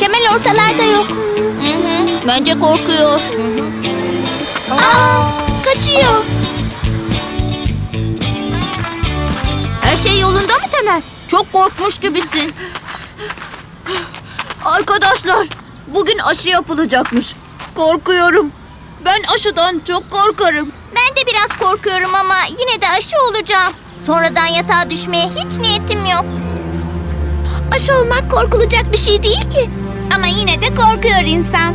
Temel ortalarda yok. Hı hı, bence korkuyor. Aa, kaçıyor. Her şey yolunda mı Temel? Çok korkmuş gibisin. Arkadaşlar, bugün aşı yapılacakmış. Korkuyorum. Ben aşıdan çok korkarım. Ben de biraz korkuyorum ama yine de aşı olacağım. Sonradan yatağa düşmeye hiç niyetim yok. Aşı olmak korkulacak bir şey değil ki. Ama yine de korkuyor insan.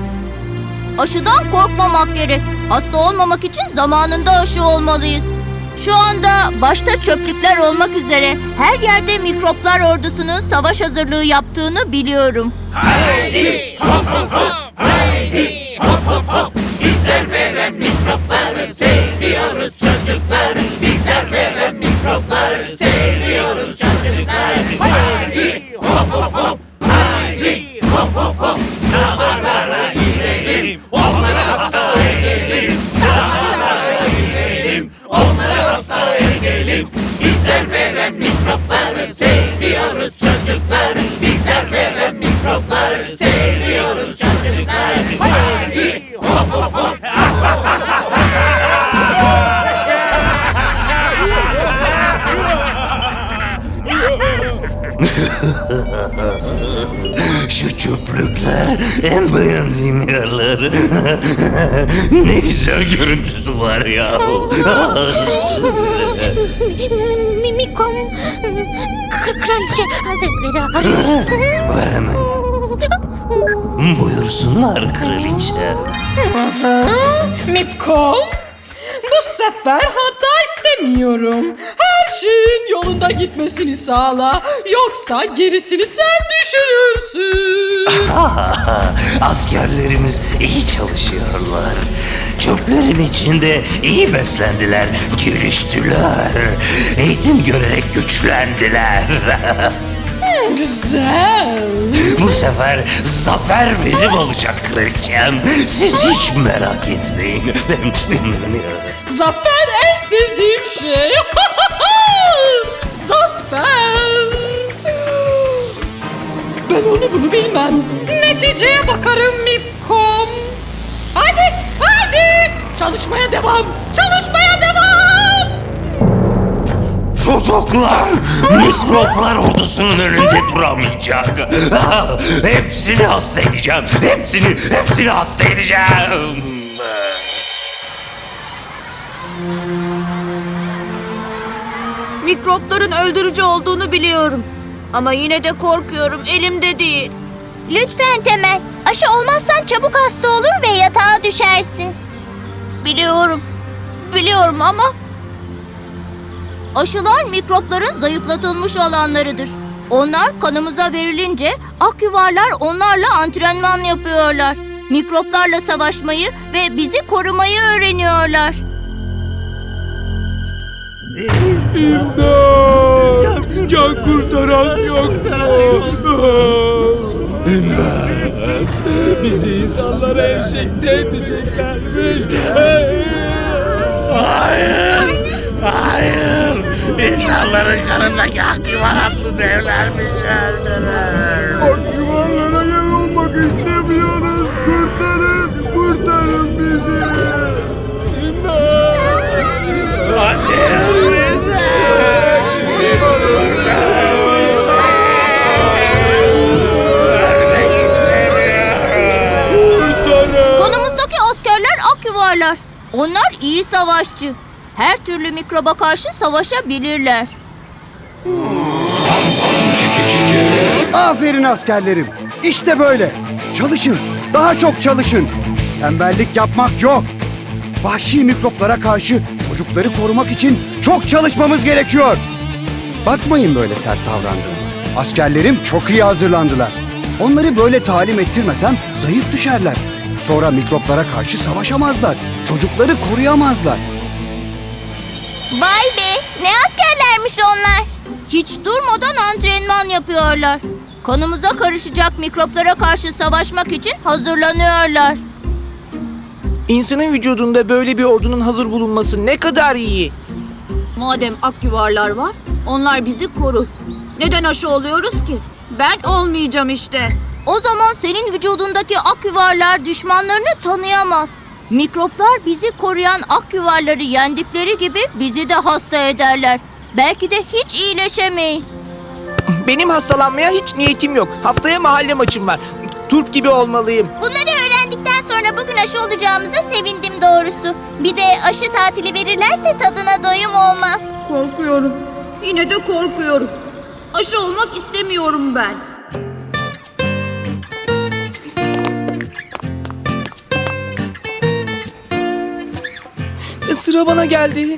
Aşıdan korkmamak gerek. Hasta olmamak için zamanında aşı olmalıyız. Şu anda başta çöplükler olmak üzere her yerde mikroplar ordusunun savaş hazırlığı yaptığını biliyorum. Şu en beğendiğim yerler. ne güzel görüntüsü var ya. Mimikom Kraliçe Hazretleri arıyor. Ver hemen. Buyursunlar kraliçe. Mipkom, bu sefer hata istemiyorum. Şeyin yolunda gitmesini sağla. Yoksa gerisini sen düşünürsün. Askerlerimiz iyi çalışıyorlar. Çöplerin içinde iyi beslendiler, geliştiler. Eğitim görerek güçlendiler. Güzel. Bu sefer zafer bizim olacak kraliçem. Siz hiç merak etmeyin. Zafer en sevdiğim şey. Zafer. Ben onu bunu bilmem. Neticeye bakarım Mipkom. Hadi, hadi. Çalışmaya devam. Çalışmaya devam. Çocuklar mikroplar ordusunun önünde duramayacak. Hepsini hasta edeceğim. Hepsini, hepsini hasta edeceğim. Mikropların öldürücü olduğunu biliyorum. Ama yine de korkuyorum, elimde değil. Lütfen Temel. Aşı olmazsan çabuk hasta olur ve yatağa düşersin. Biliyorum. Biliyorum ama Aşılar mikropların zayıflatılmış olanlarıdır. Onlar kanımıza verilince ak yuvarlar onlarla antrenman yapıyorlar. Mikroplarla savaşmayı ve bizi korumayı öğreniyorlar. Can kurtaran yok İmdat! Bizi insanlara enjekte edeceklermiş. Hayır, hayır. İnsanların kanındaki ak yuvaraklı devlermiş öldürür. Bak yuvarlara yem olmak istemiyoruz. Kurtarın, kurtarın bizi. İmdat! Kurtarın! Kanımızdaki askerler ak yuvarlar. Onlar iyi savaşçı. Her türlü mikroba karşı savaşabilirler. Aferin askerlerim. İşte böyle. Çalışın. Daha çok çalışın. Tembellik yapmak yok. Vahşi mikroplara karşı çocukları korumak için çok çalışmamız gerekiyor. Bakmayın böyle sert davrandığıma. Askerlerim çok iyi hazırlandılar. Onları böyle talim ettirmesem zayıf düşerler. Sonra mikroplara karşı savaşamazlar. Çocukları koruyamazlar. Ne askerlermiş onlar. Hiç durmadan antrenman yapıyorlar. Kanımıza karışacak mikroplara karşı savaşmak için hazırlanıyorlar. İnsanın vücudunda böyle bir ordunun hazır bulunması ne kadar iyi. madem ak yuvarlar var, onlar bizi korur. Neden aşı oluyoruz ki? Ben olmayacağım işte. O zaman senin vücudundaki ak yuvarlar düşmanlarını tanıyamaz. Mikroplar bizi koruyan ak yuvarları yendikleri gibi bizi de hasta ederler. Belki de hiç iyileşemeyiz. Benim hastalanmaya hiç niyetim yok. Haftaya mahalle maçım var. Turp gibi olmalıyım. Bunları öğrendikten sonra bugün aşı olacağımıza sevindim doğrusu. Bir de aşı tatili verirlerse tadına doyum olmaz. Korkuyorum. Yine de korkuyorum. Aşı olmak istemiyorum ben. Sıra bana geldi.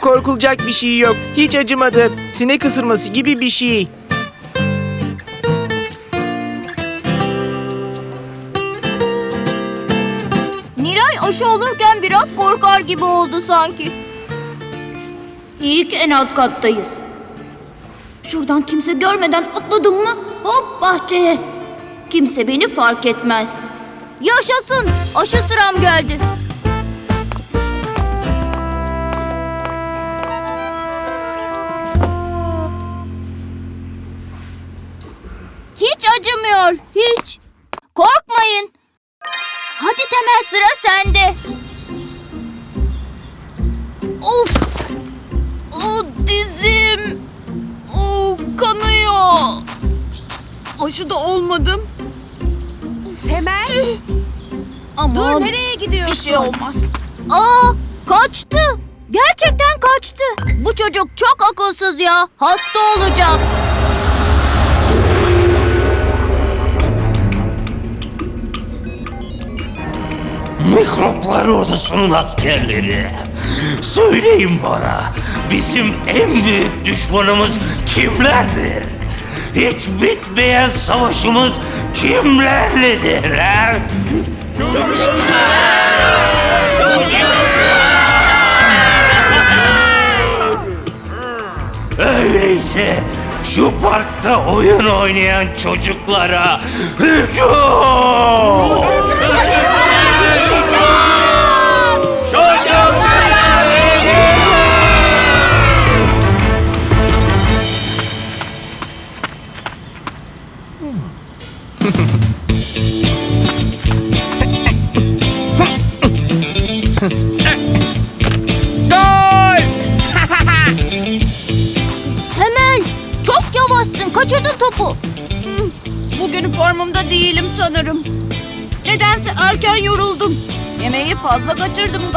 Korkulacak bir şey yok. Hiç acımadı. Sinek ısırması gibi bir şey. Nilay aşı olurken biraz korkar gibi oldu sanki. İyi ki en alt kattayız. Şuradan kimse görmeden atladım mı hop bahçeye. Kimse beni fark etmez. Yaşasın! Aşı sıram geldi. Hiç acımıyor, hiç. Korkmayın. Hadi Temel sıra sende. Of! O dizim! Aşı da olmadım. Temel. Aman Dur nereye gidiyorsun? bir şey olmaz. Aa, kaçtı. Gerçekten kaçtı. Bu çocuk çok akılsız ya. Hasta olacak. Mikroplar ordusunun askerleri. Söyleyin bana, bizim en büyük düşmanımız kimlerdir? Hiç bitmeyen savaşımız kimlerledir? ha? Öyleyse şu parkta oyun oynayan çocuklara hücum!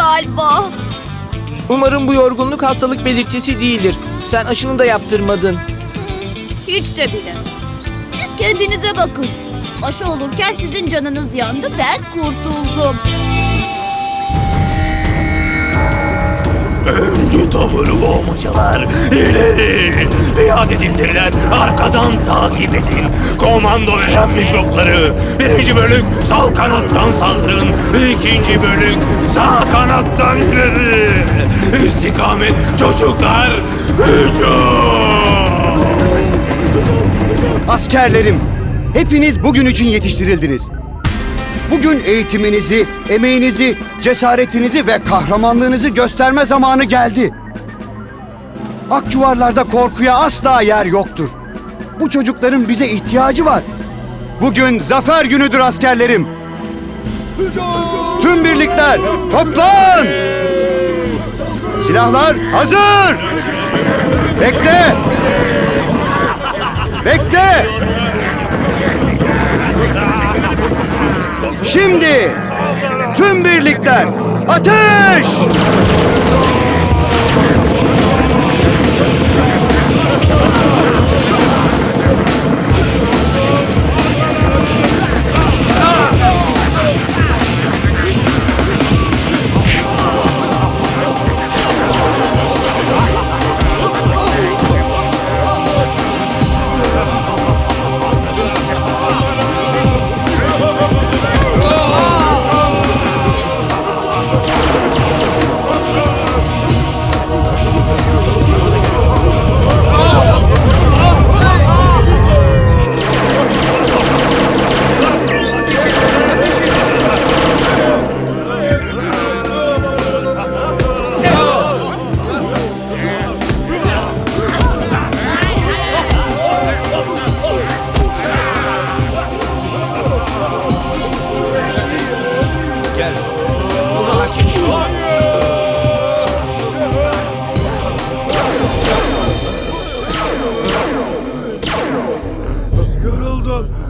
Galiba. Umarım bu yorgunluk hastalık belirtisi değildir. Sen aşını da yaptırmadın. Hiç de bile. Siz kendinize bakın. Aşı olurken sizin canınız yandı, ben kurtuldum. Öncü tavır boğmacalar. İleri. Biat edildiler. Arkadan takip edin. Komando veren mikropları. Birinci bölük sol kanattan saldırın. İkinci bölük sağ kanattan ileri. İstikamet çocuklar. Hücum. Askerlerim, hepiniz bugün için yetiştirildiniz. Bugün eğitiminizi, emeğinizi, cesaretinizi ve kahramanlığınızı gösterme zamanı geldi. Ak yuvarlarda korkuya asla yer yoktur. Bu çocukların bize ihtiyacı var. Bugün zafer günüdür askerlerim. Tüm birlikler toplan! Silahlar hazır! Bekle! Bekle! Şimdi tüm birlikler ateş!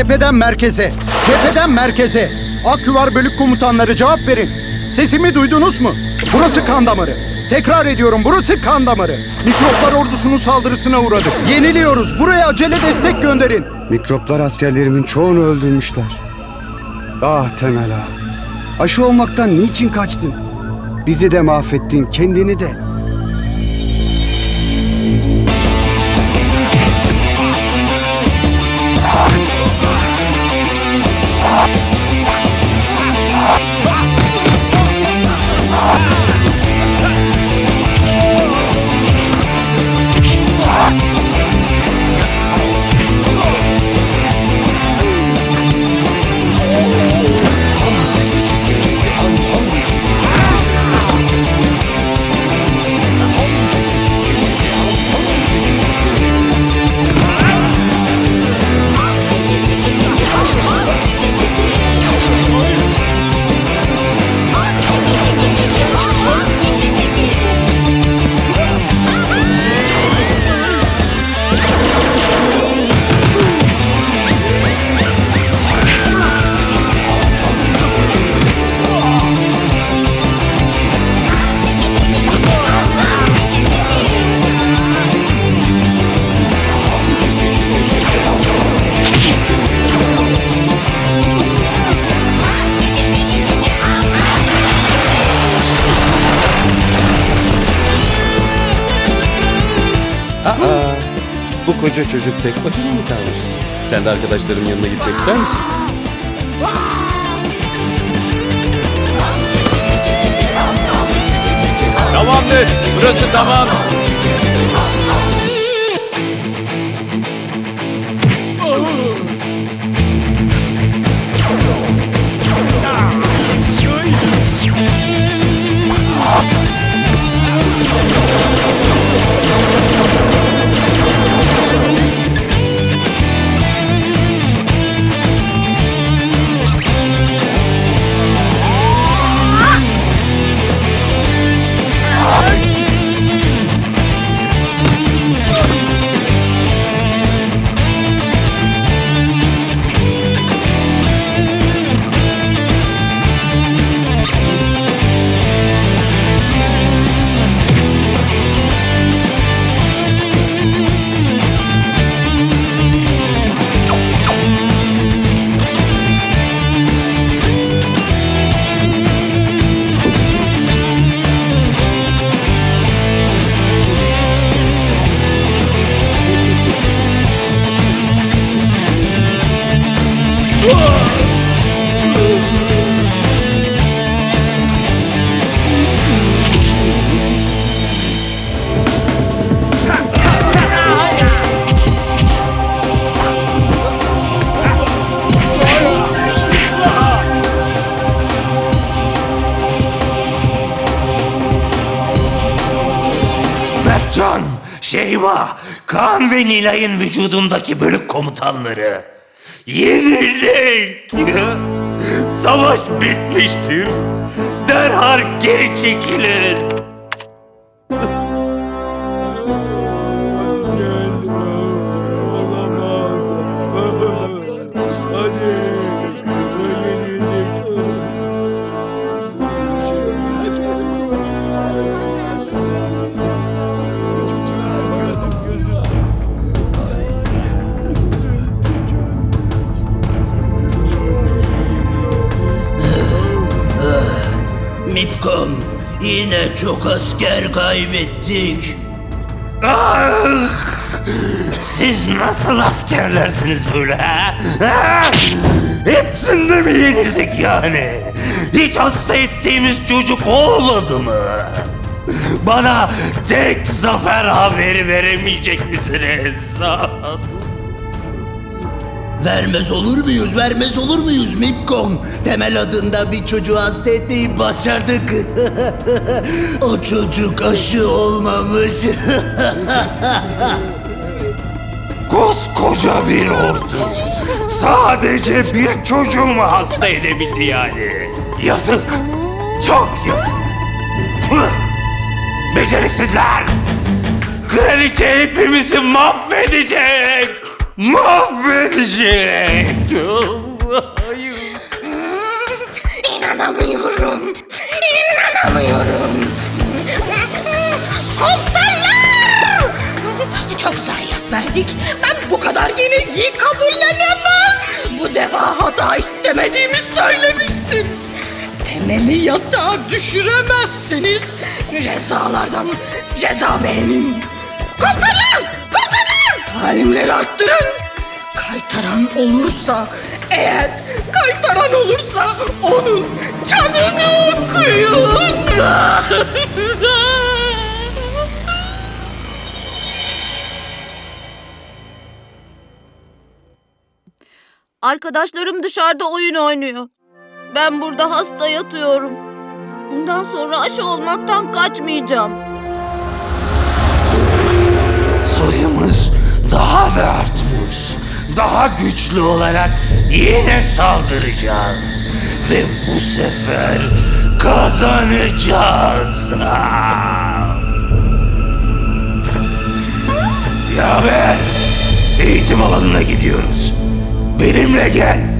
Cepheden merkeze, cepheden merkeze. Aküvar bölük komutanları cevap verin. Sesimi duydunuz mu? Burası kan damarı. Tekrar ediyorum burası kan damarı. Mikroplar ordusunun saldırısına uğradık. Yeniliyoruz. Buraya acele destek gönderin. Mikroplar askerlerimin çoğunu öldürmüşler. Ah Temel ağa. Aşı olmaktan niçin kaçtın? Bizi de mahvettin, kendini de. Aa, bu koca çocuk tek başına mı kalmış? Sen de arkadaşların yanına gitmek ister misin? Tamamdır. Burası tamam. Mertcan, Şeyma, Kaan ve Nilay'ın vücudundaki bölük komutanları. Yenildik. Savaş bitmiştir. Derhal geri çekilin. Çok asker kaybettik. Ah! Siz nasıl askerlersiniz böyle ha? ha? Hepsinde mi yenildik yani? Hiç hasta ettiğimiz çocuk olmadı mı? Bana tek zafer haberi veremeyecek misiniz? Vermez olur muyuz, vermez olur muyuz Mitkom? Temel adında bir çocuğu hasta etmeyi başardık. o çocuk aşı olmamış. Koskoca bir ordu. Sadece bir çocuğumu hasta edebildi yani. Yazık. Çok yazık. Tüh! Beceriksizler. Kraliçe hepimizi mahvedecek. Mahvedecektim. Hayır. İnanamıyorum. İnanamıyorum. Komutanlar! Çok zayiat verdik. Ben bu kadar yenilgiyi kabullenemem. Bu deva hata istemediğimi söylemiştim. Temeli yatağa düşüremezsiniz. Cezalardan ceza beğenin. Komutanlar! Halimleri arttırın. Kaytaran olursa, eğer kaytaran olursa onun canını okuyun. Arkadaşlarım dışarıda oyun oynuyor. Ben burada hasta yatıyorum. Bundan sonra aşı olmaktan kaçmayacağım. Sayımız daha da artmış. Daha güçlü olarak yine saldıracağız. Ve bu sefer kazanacağız. Ya ben eğitim alanına gidiyoruz. Benimle gel.